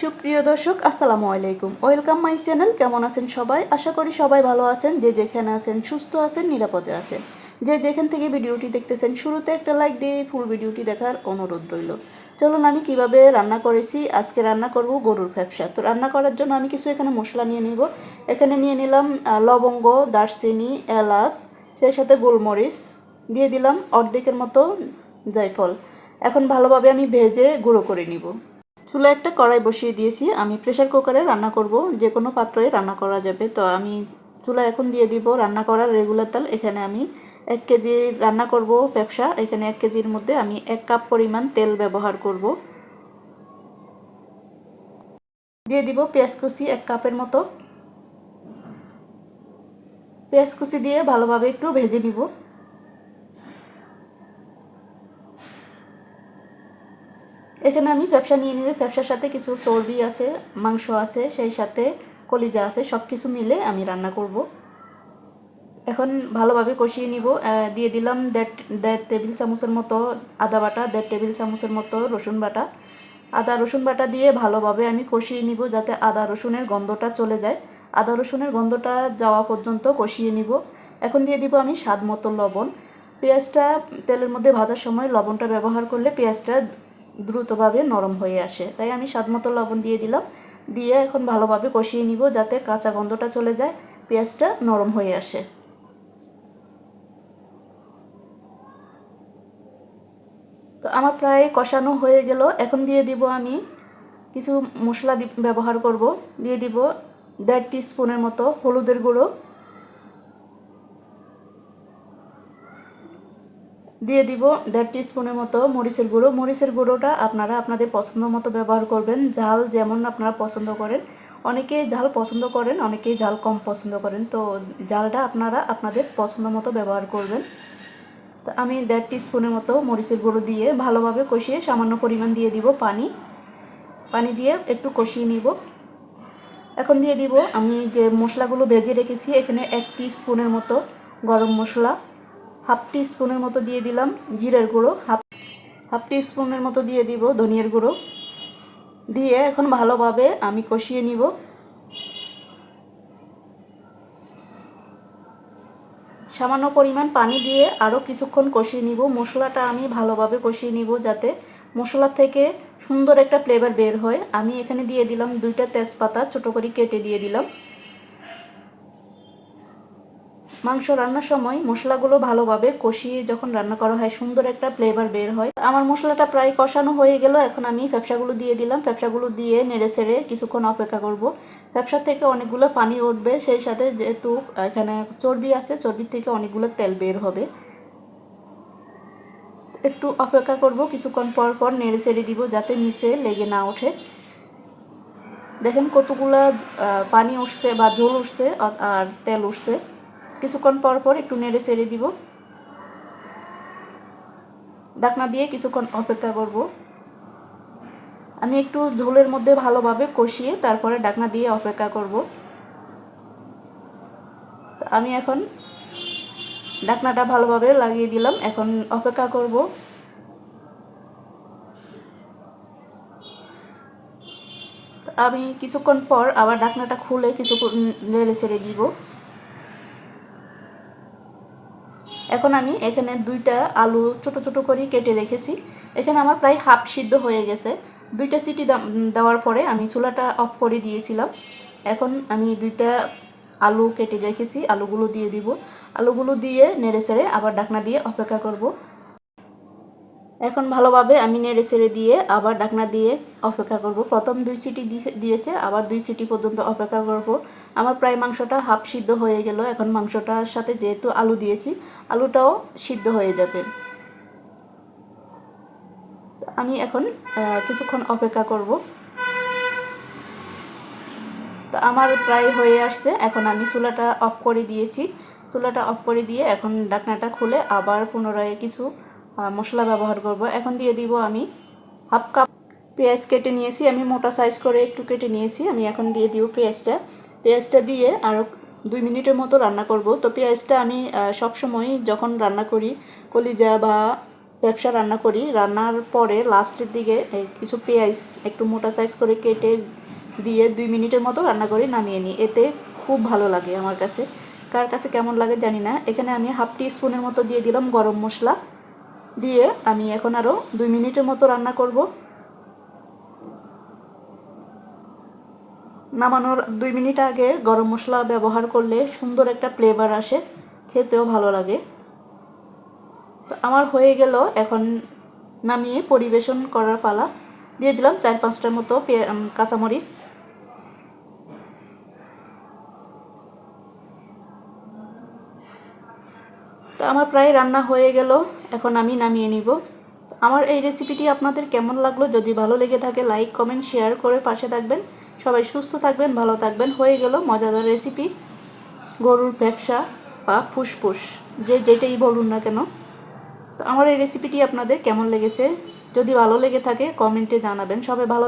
সুপ্রিয় দর্শক, আসসালামু আলাইকুম। ওয়েলকাম মাই চ্যানেল কেমন আছেন সবাই? আশা করি সবাই ভালো আছেন। যে যেখানে আছেন, সুস্থ আছেন, নিরাপদে আছেন। যে যেখান থেকে ভিডিওটি দেখতেছেন, শুরুতে একটা লাইক দিয়ে ফুল ভিডিওটি দেখার অনুরোধ রইল। চলুন আমি কীভাবে রান্না করেছি, আজকে রান্না করব গরুর ব্যবসা তো রান্না করার জন্য আমি কিছু এখানে মশলা নিয়ে নিব। এখানে নিয়ে নিলাম লবঙ্গ, দারচিনি, এলাচ, সেই সাথে গোলমরিচ, দিয়ে দিলাম অর্ধেকের মতো জায়ফল। এখন ভালোভাবে আমি ভেজে গুঁড়ো করে নিব। চুলা একটা কড়াই বসিয়ে দিয়েছি। আমি প্রেশার কুকারে রান্না করব। যে কোনো পাত্রে রান্না করা যাবে। তো আমি চুলা এখন দিয়ে দিব। রান্না করার রেগুলার তাল এখানে আমি এক কেজি রান্না করব ব্যবসা। এখানে এক কেজির মধ্যে আমি এক কাপ পরিমাণ তেল ব্যবহার করব। দিয়ে দিব পেঁয়াজ কুচি এক কাপের মতো। পেঁয়াজ কুচি দিয়ে ভালোভাবে একটু ভেজে নিব। এখানে আমি ব্যবসা নিয়ে নিয়ে ব্যবসার সাথে কিছু চর্বি আছে, মাংস আছে, সেই সাথে কলিজা আছে সব কিছু মিলে আমি রান্না করব। এখন ভালোভাবে কষিয়ে নিব। দিয়ে দিলাম দেড় দেড় টেবিল চামচের মতো আদা বাটা, দেড় টেবিল চামচের মতো রসুন বাটা। আদা, রসুন বাটা দিয়ে ভালোভাবে আমি কষিয়ে নিব যাতে আদা রসুনের গন্ধটা চলে যায়। আদা রসুনের গন্ধটা যাওয়া পর্যন্ত কষিয়ে নিব। এখন দিয়ে দিব আমি স্বাদ মতো লবণ। পেঁয়াজটা তেলের মধ্যে ভাজার সময় লবণটা ব্যবহার করলে পেঁয়াজটা দ্রুতভাবে নরম হয়ে আসে। তাই আমি স্বাদ মতো লবণ দিয়ে দিলাম। দিয়ে এখন ভালোভাবে কষিয়ে নিব যাতে কাঁচা গন্ধটা চলে যায়, পেঁয়াজটা নরম হয়ে আসে। তো আমার প্রায় কষানো হয়ে গেল। এখন দিয়ে দিব আমি কিছু মশলা ব্যবহার করব। দিয়ে দিব দেড় স্পুনের মতো হলুদের গুঁড়ো। দিয়ে দিব দেড় টি স্পুনের মতো মরিচের গুঁড়ো। মরিচের গুঁড়োটা আপনারা আপনাদের পছন্দ মতো ব্যবহার করবেন। ঝাল যেমন আপনারা পছন্দ করেন। অনেকেই ঝাল পছন্দ করেন, অনেকেই ঝাল কম পছন্দ করেন। তো ঝালটা আপনারা আপনাদের পছন্দ মতো ব্যবহার করবেন। তো আমি দেড় টি স্পুনের মতো মরিচের গুঁড়ো দিয়ে ভালোভাবে কষিয়ে সামান্য পরিমাণ দিয়ে দিব পানি। পানি দিয়ে একটু কষিয়ে নিব। এখন দিয়ে দিব আমি যে মশলাগুলো ভেজে রেখেছি, এখানে এক স্পুনের মতো গরম মশলা। হাফ টি স্পুনের মতো দিয়ে দিলাম জিরের গুঁড়ো, হাফ হাফ টি স্পুনের মতো দিয়ে দিব ধনিয়ার গুঁড়ো। দিয়ে এখন ভালোভাবে আমি কষিয়ে নিব। সামান্য পরিমাণ পানি দিয়ে আরও কিছুক্ষণ কষিয়ে নিব। মশলাটা আমি ভালোভাবে কষিয়ে নিব যাতে মশলা থেকে সুন্দর একটা ফ্লেভার বের হয়। আমি এখানে দিয়ে দিলাম দুইটা তেজপাতা, ছোটো করে কেটে দিয়ে দিলাম। মাংস রান্নার সময় মশলাগুলো ভালোভাবে কষিয়ে যখন রান্না করা হয়, সুন্দর একটা ফ্লেভার বের হয়। আমার মশলাটা প্রায় কষানো হয়ে গেল, এখন আমি ব্যবসাগুলো দিয়ে দিলাম। ফ্যাপসাগুলো দিয়ে নেড়ে ছেড়ে কিছুক্ষণ অপেক্ষা করব। ব্যবসা থেকে অনেকগুলো পানি উঠবে, সেই সাথে যেহেতু এখানে চর্বি আছে, চর্বির থেকে অনেকগুলো তেল বের হবে। একটু অপেক্ষা করব, কিছুক্ষণ পর পর নেড়ে চেড়ে দিব যাতে নিচে লেগে না ওঠে। দেখেন কতগুলা পানি উঠছে বা ঝোল উঠছে, আর তেল উঠছে। কিছুক্ষণ পর পর একটু নেড়ে চেড়ে দিব। ডাকনা দিয়ে কিছুক্ষণ অপেক্ষা করব। আমি একটু ঝোলের মধ্যে ভালোভাবে কষিয়ে তারপরে ডাকনা দিয়ে অপেক্ষা করব। আমি এখন ডাকনাটা ভালোভাবে লাগিয়ে দিলাম। এখন অপেক্ষা করব। আমি কিছুক্ষণ পর আবার ডাকনাটা খুলে কিছুক্ষণ নেড়ে ছেড়ে দিব। এখন আমি এখানে দুইটা আলু ছোট ছোট করে কেটে রেখেছি। এখানে আমার প্রায় হাফ সিদ্ধ হয়ে গেছে। দুইটা সিটি দেওয়ার পরে আমি চুলাটা অফ করে দিয়েছিলাম। এখন আমি দুইটা আলু কেটে রেখেছি। আলুগুলো দিয়ে দিব। আলুগুলো দিয়ে নেড়ে আবার ডাকনা দিয়ে অপেক্ষা করব। এখন ভালোভাবে আমি নেড়ে ছেড়ে দিয়ে আবার ডাকনা দিয়ে অপেক্ষা করব। প্রথম দুই সিটি দিয়ে- দিয়েছে, আবার দুই সিটি পর্যন্ত অপেক্ষা করব। আমার প্রায় মাংসটা হাফ সিদ্ধ হয়ে গেল। এখন মাংসটার সাথে যেহেতু আলু দিয়েছি, আলুটাও সিদ্ধ হয়ে যাবে। আমি এখন কিছুক্ষণ অপেক্ষা করব। তো আমার প্রায় হয়ে আসছে। এখন আমি চুলাটা অফ করে দিয়েছি। চুলাটা অফ করে দিয়ে এখন ডাকনাটা খুলে আবার পুনরায় কিছু মশলা ব্যবহার করব। এখন দিয়ে দিব আমি হাফ কাপ পেঁয়াজ কেটে নিয়েছি। আমি মোটা সাইজ করে একটু কেটে নিয়েছি। আমি এখন দিয়ে দিব পেঁয়াজটা। পেঁয়াজটা দিয়ে আরও দুই মিনিটের মতো রান্না করব। তো পেঁয়াজটা আমি সবসময় যখন রান্না করি, কলিজা বা ব্যবসা রান্না করি, রান্নার পরে লাস্টের দিকে কিছু পেঁয়াজ একটু মোটা সাইজ করে কেটে দিয়ে দুই মিনিটের মতো রান্না করে নামিয়ে নিই। এতে খুব ভালো লাগে আমার কাছে। কার কাছে কেমন লাগে জানি না। এখানে আমি হাফ টি স্পুনের মতো দিয়ে দিলাম গরম মশলা। দিয়ে আমি এখন আরও দুই মিনিটের মতো রান্না করব। নামানোর দুই মিনিট আগে গরম মশলা ব্যবহার করলে সুন্দর একটা ফ্লেভার আসে, খেতেও ভালো লাগে। তো আমার হয়ে গেল এখন নামিয়ে পরিবেশন করার পালা। দিয়ে দিলাম চার পাঁচটার মতো কাঁচামরিচ। তো আমার প্রায় রান্না হয়ে গেল। এখন আমি নামিয়ে নিব। আমার এই রেসিপিটি আপনাদের কেমন লাগল যদি ভালো লেগে থাকে লাইক কমেন্ট শেয়ার করে পাশে থাকবেন। সবাই সুস্থ থাকবেন, ভালো থাকবেন। হয়ে গেল মজাদার রেসিপি গরুর ব্যবসা বা ফুসফুস, যে যেটাই বলুন না কেন। তো আমার এই রেসিপিটি আপনাদের কেমন লেগেছে? যদি ভালো লেগে থাকে কমেন্টে জানাবেন। সবাই ভালো